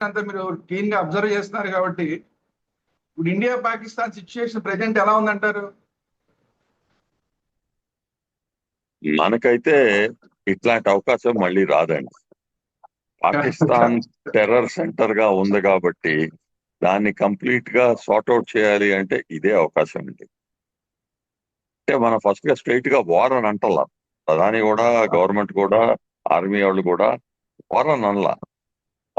అంతా మీరు క్లీన్గా అబ్జర్వ్ చేస్తున్నారు కాబట్టి ఇప్పుడు ఇండియా పాకిస్తాన్ సిచ్యుయేషన్ ప్రెసెంట్ ఎలా ఉందంటారు? మనకైతే ఇట్లాంటి అవకాశం మళ్ళీ రాదండి. పాకిస్తాన్ టెర్రర్ సెంటర్గా ఉంది కాబట్టి దాన్ని కంప్లీట్గా సార్ట్అవుట్ చేయాలి అంటే ఇదే అవకాశం అండి. అంటే మనం ఫస్ట్గా స్ట్రైట్గా వార్ అని అంటలా ప్రధాని కూడా గవర్నమెంట్ కూడా ఆర్మీ వాళ్ళు కూడా వార్ అని అనలా.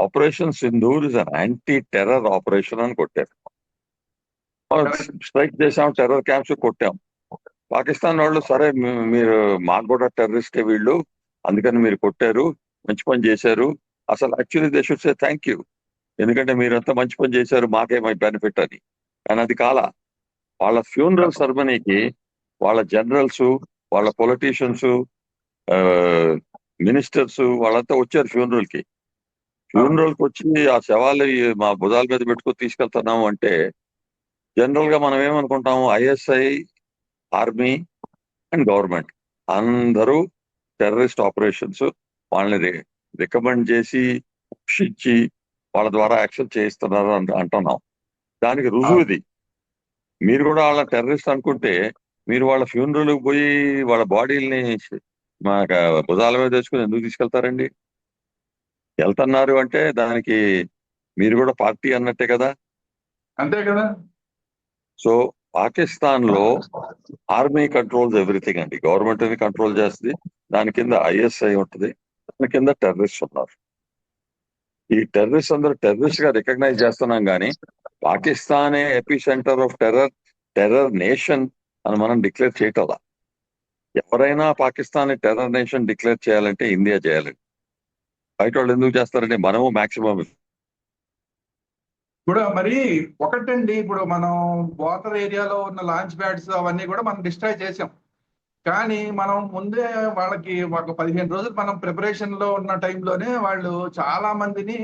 Operation Sindoor is an anti terror operation అని కొట్టారు. స్ట్రైక్ చేసాం టెర్రర్ క్యాంప్స్ కొట్టాం. పాకిస్తాన్ వాళ్ళు సరే మీరు మాకు కూడా టెర్రరిస్టే వీళ్ళు అందుకని మీరు కొట్టారు మంచి పని చేశారు. అసలు actually they should say thank you ఎందుకంటే మీరంతా మంచి పని చేశారు మాకేమై బెనిఫిట్ అని. కానీ అది కాల. వాళ్ళ ఫ్యూనరల్ సెరమనీకి వాళ్ళ జనరల్స్ వాళ్ళ పొలిటీషియన్స్ మినిస్టర్స్ వాళ్ళంతా వచ్చారు ఫ్యూనరల్ కి ఫ్యూనరల్కి వచ్చి ఆ శవాలు మా భుజాల మీద పెట్టుకొని తీసుకెళ్తున్నాము అంటే జనరల్గా మనం ఏమనుకుంటాము? ఐఎస్ఐ ఆర్మీ అండ్ గవర్నమెంట్ అందరూ టెర్రరిస్ట్ ఆపరేషన్స్ వాళ్ళని రికమెండ్ చేసి శిక్షించి వాళ్ళ ద్వారా యాక్షన్ చేయిస్తున్నారు అంట- అంటున్నాం. దానికి రుజువు ఇది. మీరు కూడా వాళ్ళ టెర్రరిస్ట్ అనుకుంటే మీరు వాళ్ళ ఫ్యూనరల్ పోయి వాళ్ళ బాడీల్ని మా భుజాల మీద తెచ్చుకుని ఎందుకు తీసుకెళ్తారండి? వెళ్తున్నారు అంటే దానికి మీరు కూడా పార్టీ అన్నట్టే కదా? అంతే కదా. సో పాకిస్తాన్లో ఆర్మీ కంట్రోల్స్ ఎవ్రీథింగ్ అండి. గవర్నమెంట్ని కంట్రోల్ చేస్తుంది. దాని కింద ఐఎస్ఐ ఉంటుంది. దాని కింద టెర్రరిస్ట్ ఉన్నారు. ఈ టెర్రరిస్ట్ అందరూ టెర్రరిస్ట్గా రికగ్నైజ్ చేస్తున్నాం కానీ పాకిస్తానే epicentre of terror terror nation అని మనం డిక్లేర్ చేయటం ఎవరైనా పాకిస్తాన్ టెర్రర్ నేషన్ డిక్లేర్ చేయాలంటే ఇండియా చేయాలండి బయట వాళ్ళు ఎందుకు చేస్తారంటే మనము మాక్సిమం ఇప్పుడు మరి ఒకటండి ఇప్పుడు మనం వాటర్ ఏరియాలో ఉన్న లాంచ్ ప్యాడ్స్ అవన్నీ కూడా మనం డిస్ట్రాయ్ చేసాం. కానీ మనం ముందే వాళ్ళకి ఒక పదిహేను రోజులు మనం ప్రిపరేషన్లో ఉన్న టైంలోనే వాళ్ళు చాలా మందిని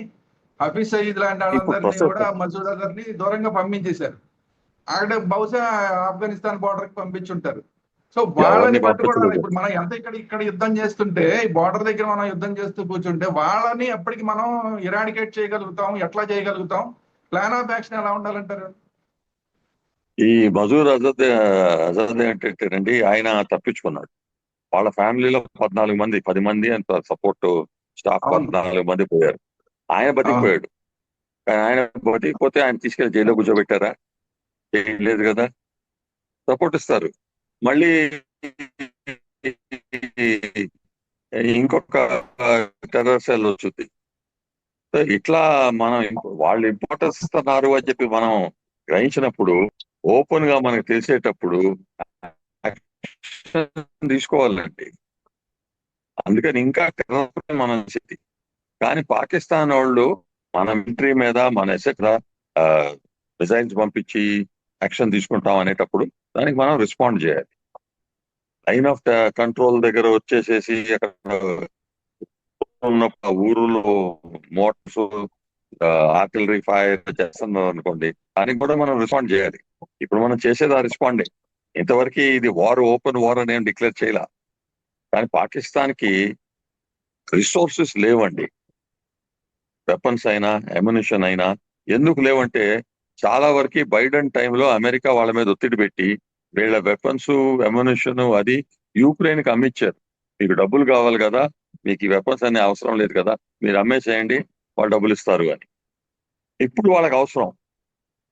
హఫీజ్ సయీద్ లాంటి వాళ్ళందరినీ కూడా మసూద్ అజర్ని దూరంగా పంపించేశారు. అక్కడ బహుశా ఆఫ్ఘనిస్తాన్ బార్డర్కి పంపించుంటారు. సో వాళ్ళని పంపించలేదు. ఇప్పుడు మనం ఎంత ఇక్కడ ఇక్కడ యుద్ధం చేస్తుంటే బార్డర్ దగ్గర మనం యుద్ధం చేస్తూ కూర్చుంటే వాళ్ళని ఎప్పటికి మనం ఇరాడికేట్ చేయగలుగుతాం ఎట్లా చేయగలుగుతాం? ప్లాన్ ఆఫ్ యాక్షన్ ఎలా ఉండాలంటారు? ఈ మజూర్ అజద్ అజద్ ఏంటంటేనండి ఆయన తప్పించుకున్నాడు. వాళ్ళ ఫ్యామిలీలో పద్నాలుగు మంది పది మంది అంత సపోర్ట్ స్టాఫ్. పద్నాలుగు మంది పోయారు. ఆయన బతికిపోయాడు. కానీ ఆయన బతికిపోతే ఆయన తీసుకెళ్ళి జైల్లో కూర్చోబెట్టారా? చేయలేదు కదా. సపోర్ట్ ఇస్తారు. మళ్ళీ ఇంకొక టెర్రర్ సెల్ వచ్చింది. సో ఇట్లా మనం వాళ్ళు ఇంపార్టెన్స్ ఇస్తున్నారు అని చెప్పి మనం గ్రహించినప్పుడు ఓపెన్గా మనకు తెలిసేటప్పుడు తీసుకోవాలండి. అందుకని ఇంకా టెర్రర్ మనం చేసి కానీ పాకిస్తాన్ వాళ్ళు మన మిలిటరీ మీద మన ఎసెట్రా మిసైల్స్ పంపించి యాక్షన్ తీసుకుంటాం అనేటప్పుడు దానికి మనం రెస్పాండ్ చేయాలి. లైన్ ఆఫ్ కంట్రోల్ దగ్గర వచ్చేసేసి అక్కడ ఉన్న ఊరులో మోటార్స్ ఆర్టిలరీ ఫైర్ చేస్తున్నారు అనుకోండి దానికి కూడా మనం రెస్పాండ్ చేయాలి. ఇప్పుడు మనం చేసేది ఆ రెస్పాండే ఇంతవరకు ఇది వార్ ఓపెన్ వార్ అని ఏం డిక్లేర్ చేయాల. కానీ పాకిస్తాన్కి రిసోర్సెస్ లేవండి. వెపన్స్ అయినా అమ్యునిషన్ అయినా ఎందుకు లేవంటే చాలా వరకు బైడెన్ టైంలో అమెరికా వాళ్ళ మీద ఒత్తిడి పెట్టి వీళ్ళ వెపన్స్ ఎమ్యునిషన్ అది యూక్రెయిన్కి అమ్మిచ్చారు. మీకు డబ్బులు కావాలి కదా మీకు ఈ వెపన్స్ అనే అవసరం లేదు కదా మీరు అమ్మేసేయండి వాళ్ళు డబ్బులు ఇస్తారు అని. ఇప్పుడు వాళ్ళకి అవసరం.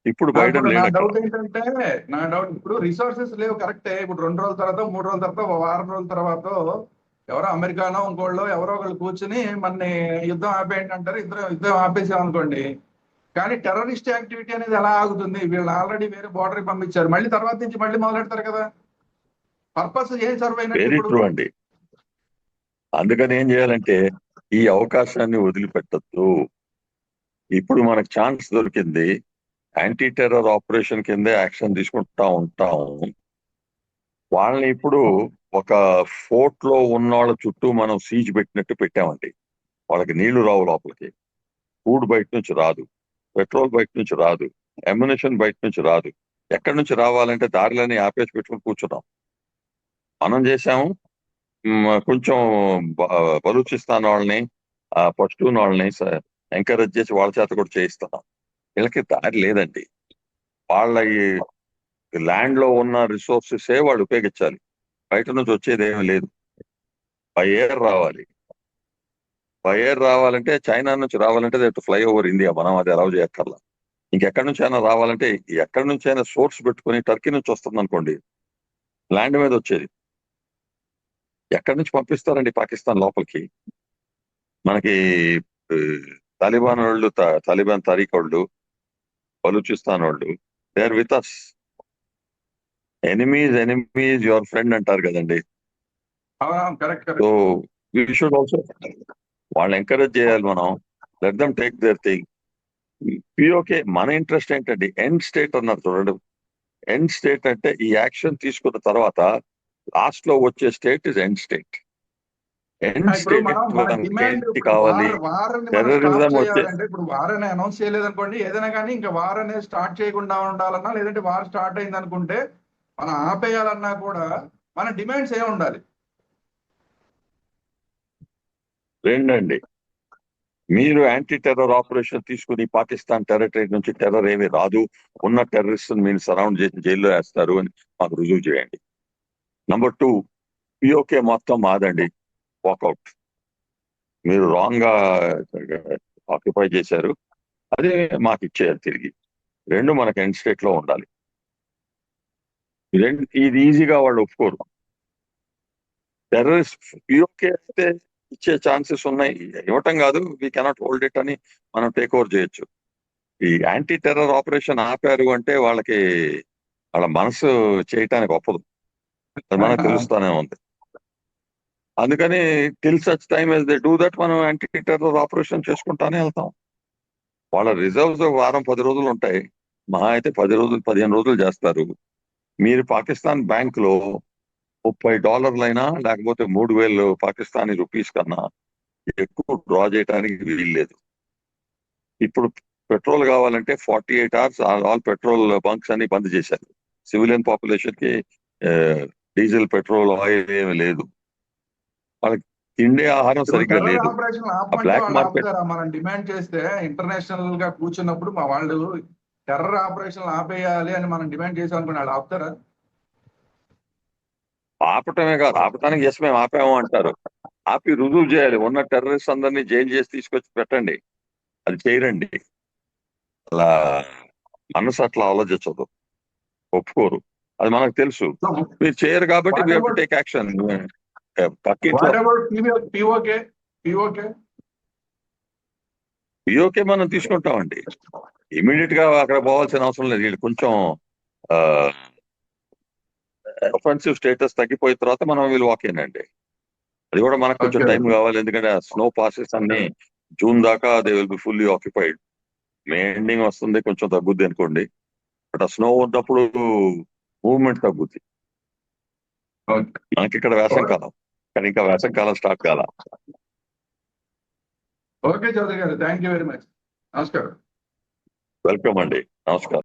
ఇప్పుడు అక్కడ. డౌట్ ఏంటంటే నా డౌట్ ఇప్పుడు రిసోర్సెస్ లేవు కరెక్టే ఇప్పుడు రెండు రోజుల తర్వాత మూడు రోజుల తర్వాత వారం రోజుల తర్వాత ఎవరో అమెరికానో ఇంకోళ్ళు ఎవరో ఒకళ్ళు కూర్చుని మన యుద్ధం ఆపేయండి అంటారు. ఇద్దరు యుద్ధం ఆపేసాం అనుకోండి కానీ టెర్రరిస్ట్ యాక్టివిటీ అనేది ఎలా ఆగుతుంది? వీళ్ళు ఆల్రెడీ వేరే బార్డర్ పంపించారు. మళ్ళీ తర్వాత నుంచి మళ్ళీ మొదలెడతారు కదా. పర్పస్ ఏం సర్వ్ అయినట్టు అందుకని ఏం చేయాలంటే ఈ అవకాశాన్ని వదిలిపెట్టద్దు. ఇప్పుడు మనకు ఛాన్స్ దొరికింది. యాంటీ టెర్రర్ ఆపరేషన్ కిందే యాక్షన్ తీసుకుంటా ఉంటాం. వాళ్ళని ఇప్పుడు ఒక ఫోర్ట్లో ఉన్న వాళ్ళ చుట్టూ మనం సీజ్ పెట్టినట్టు పెట్టామండి. వాళ్ళకి నీళ్ళు రావు లోపలికి. ఫుడ్ బయట నుంచి రాదు. పెట్రోల్ బయట నుంచి రాదు ఎమ్యునేషన్ బయట నుంచి రాదు. ఎక్కడి నుంచి రావాలంటే దారిలోనే ఆపేసి పెట్టుకుని కూర్చున్నాం. మనం చేసాము కొంచెం బ- బలూచిస్తాన్ వాళ్ళని పష్టూన్ వాళ్ళని ఎంకరేజ్ చేసి వాళ్ళ చేత కూడా చేయిస్తున్నాం. వీళ్ళకి దారి లేదండి. వాళ్ళ ఈ ల్యాండ్లో ఉన్న రిసోర్సెసే వాళ్ళు ఉపయోగించాలి. బయట నుంచి వచ్చేది ఏమీ లేదు. బై ఎయిర్ రావాలి. బై ఎయిర్ రావాలంటే చైనా నుంచి రావాలంటే దట్ ఫ్లై ఓవర్ ఇండియా మనం అది అలౌ చేయక్కర్లా. ఇంకెక్కడి నుంచి అయినా రావాలంటే ఎక్కడి నుంచి అయినా సోర్స్ పెట్టుకొని టర్కీ నుంచి వస్తుంది అనుకోండి ల్యాండ్ మీద వచ్చేది. ఎక్కడి నుంచి పంపిస్తారండి పాకిస్తాన్ లోపలికి? మనకి తాలిబాన్ వాళ్ళు తాలిబాన్ తారీఖ్ వాళ్ళు బలూచిస్తాన్ వాళ్ళు they are with us enemies enemies your friend అంటారు కదండి. సో వీ షుడ్ ఆల్సో వాళ్ళని ఎంకరేజ్ చేయాలి మనం. Let them take their thing PoK మన ఇంట్రెస్ట్ ఏంటండి? ఎండ్ స్టేట్ అన్నారు చూడండి. ఎండ్ స్టేట్ అంటే ఈ యాక్షన్ తీసుకున్న తర్వాత లాస్ట్లో వచ్చే state is end state end state ఏంటి ఇప్పుడు కావాలి? వారని టెర్రరిజం వచ్చే ఇప్పుడు వార్ అని అనౌన్స్ చేయలేదు అనుకోండి ఏదైనా కానీ ఇంకా వార్ అనేది స్టార్ట్ చేయకుండా ఉండాలన్నా లేదంటే వార్ స్టార్ట్ అయింది అనుకుంటే మనం ఆపేయాలన్నా కూడా మన డిమాండ్స్ ఏ ఉండాలి. రెండండి. మీరు యాంటీ టెర్రర్ ఆపరేషన్ తీసుకుని పాకిస్తాన్ టెరిటరీ నుంచి టెర్రర్ ఏమీ రాదు. ఉన్న టెర్రరిస్ట్ మీరు సరౌండ్ చేసి జైల్లో వేస్తారు అని మాకు రుజువు చేయండి. నంబర్ టూ పిఓకే మొత్తం మాదండి వాకౌట్ మీరు రాంగ్గా ఆక్యుపై చేశారు. అదే మాకు ఇచ్చేయాలి తిరిగి. రెండు మనకి ఎండ్ స్టేట్లో ఉండాలి. రెండు ఇది ఈజీగా వాళ్ళు ఒప్పుకోరు. టెర్రరిస్ట్ పిఓకే అయితే ఇచ్చే ఛాన్సెస్ ఉన్నాయి. ఇవ్వటం కాదు వీ కెనాట్ హోల్డ్ ఇట్ అని మనం టేక్ ఓవర్ చేయొచ్చు. ఈ యాంటీ టెర్రర్ ఆపరేషన్ ఆపారు అంటే వాళ్ళకి వాళ్ళ మనసు చేయటానికి ఒప్పదు. మనకు తెలుస్తానే ఉంది. అందుకని till such time as they do that మనం యాంటీ టెర్రర్ ఆపరేషన్ చేసుకుంటానే వెళ్తాం. వాళ్ళ రిజర్వ్స్ వారం పది రోజులు ఉంటాయి. మహా అయితే పది రోజులు పదిహేను రోజులు చేస్తారు. మీరు పాకిస్తాన్ బ్యాంక్లో ముప్పై డాలర్లైనా లేకపోతే మూడు వేలు పాకిస్తానీ రూపీస్ కన్నా ఎక్కువ డ్రా చేయడానికి వీల్లేదు ఇప్పుడు పెట్రోల్ కావాలంటే forty eight hours all petrol bunks అన్ని బంద్ చేశారు. సివిలియన్ పాపులేషన్కి డీజిల్ పెట్రోల్ ఆయిల్ ఏమి లేదు. వాళ్ళకి తిండే ఆహారం సరిగ్గా లేదు. బ్లాక్ మార్కెట్ మనం డిమాండ్ చేస్తే ఇంటర్నేషనల్గా కూర్చున్నప్పుడు మా వాళ్ళు టెర్రర్ ఆపరేషన్ ఆపేయాలి అని మనం డిమాండ్ చేసాం వాళ్ళు ఆపుతారా? ఆపటమే కాదు ఆపటానికి ఎస్ మేము ఆపాము అంటారు. ఆపి రుజువు చేయాలి. ఉన్న టెర్రరిస్ట్ అందరినీ జైలు చేసి తీసుకొచ్చి పెట్టండి. అది చేయరండి. అలా మనసు అట్లా ఆలోచించదు. ఒప్పుకోరు. అది మనకు తెలుసు. మీరు చేయరు కాబట్టి టేక్ యాక్షన్ పిఓకే మనం తీసుకుంటామండి. ఇమీడియట్గా అక్కడ పోవాల్సిన అవసరం లేదు. వీళ్ళు కొంచెం ఒఫెన్సివ్ స్టేటస్ తగ్గిపోయిన తర్వాత మనం వీళ్ళు వాకేనండి అది కూడా మనకు కొంచెం. టైం కావాలి. ఎందుకంటే స్నో పాసెస్ అన్ని జూన్ దాకా they will be fully occupied May ending వస్తుంది కొంచెం తగ్గుద్ది అనుకోండి. బట్ ఆ స్నో ఉన్నప్పుడు మూవ్మెంట్ తగ్గుద్ది. మనకి ఇక్కడ వేసంకాలం కానీ ఇంకా వేసంకాలం స్టార్ట్ కాల. Okay Chaudhary garu thank you very much నమస్కారం. వెల్కమ్ అండి. నమస్కారం.